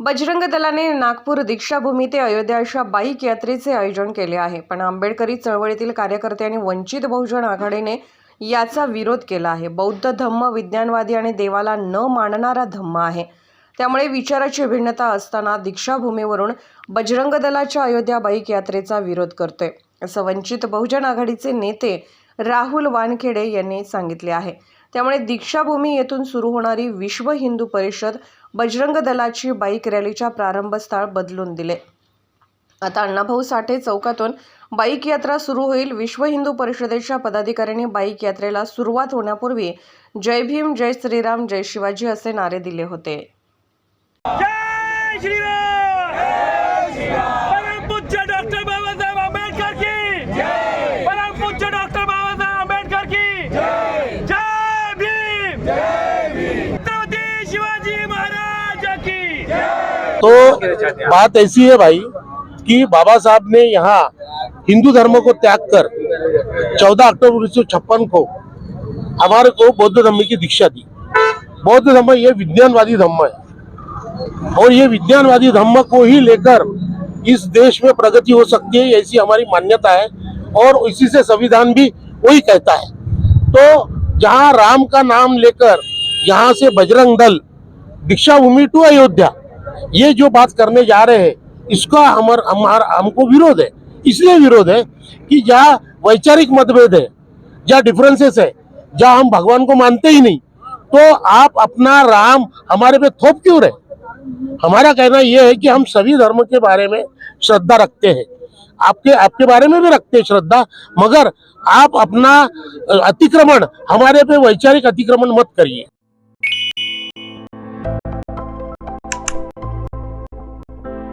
बजरंग दलाने नागपूर दीक्षाभूमी ते अयोध्या अशा बाईक यात्रेचे आयोजन केले आहे. पण आंबेडकरी चळवळीतील कार्यकर्ते आणि वंचित बहुजन आघाडीने याचा विरोध केला आहे. बौद्ध धम्म विज्ञानवादी आणि देवाला न मानणारा धम्म आहे. त्यामुळे विचाराची भिन्नता असताना दीक्षाभूमीवरून बजरंग दलाच्या अयोध्या बाईक यात्रेचा विरोध करतोय असं वंचित बहुजन आघाडीचे नेते राहुल वानखेडे यांनी सांगितले आहे. त्यामुळे दीक्षाभूमी येथून सुरू होणारी विश्व हिंदू परिषद बजरंग दलाची बाईक रॅलीच्या प्रारंभस्थळ बदलून दिले. आता अण्णाभाऊ साठे चौकातून बाईक यात्रा सुरू होईल. विश्व हिंदू परिषदेच्या पदाधिकाऱ्यांनी बाईक यात्रेला सुरुवात होण्यापूर्वी जय भीम जय श्रीराम जय शिवाजी असे नारे दिले होते. जय श्रीराम! परम पूज्य डॉक्टर बाबासाहेब आंबेडकर की! परम पूज्य डॉक्टर बाबासाहेब आंबेडकर की! जय भीम! छत्रपती शिवाजी महाराज तो बात ऐसी है भाई कि बाबा साहब ने यहाँ हिंदू धर्म को त्याग कर 14 अक्टूबर उन्नीस सौ छप्पन को हमारे को बौद्ध धर्म की दीक्षा दी। बौद्ध धर्म ये विज्ञानवादी धर्म है। और ये विज्ञानवादी धर्म को ही लेकर इस देश में प्रगति हो सकती है, ऐसी हमारी मान्यता है और इसी से संविधान भी वही कहता है। तो जहाँ राम का नाम लेकर यहाँ से बजरंग दल दीक्षा भूमि टू अयोध्या ये जो बात करने जा रहे हैं, इसका हमार हमार हमको विरोध है। इसलिए विरोध है कि जहाँ वैचारिक मतभेद है जहाँ डिफरेंसेस है जहाँ हम भगवान को मानते ही नहीं तो आप अपना राम हमारे पे थोप क्यों रहे? हमारा कहना यह है कि हम सभी धर्म के बारे में श्रद्धा रखते हैं। आपके आपके बारे में भी रखते हैं श्रद्धा, मगर आप अपना अतिक्रमण, हमारे पे वैचारिक अतिक्रमण मत करिए।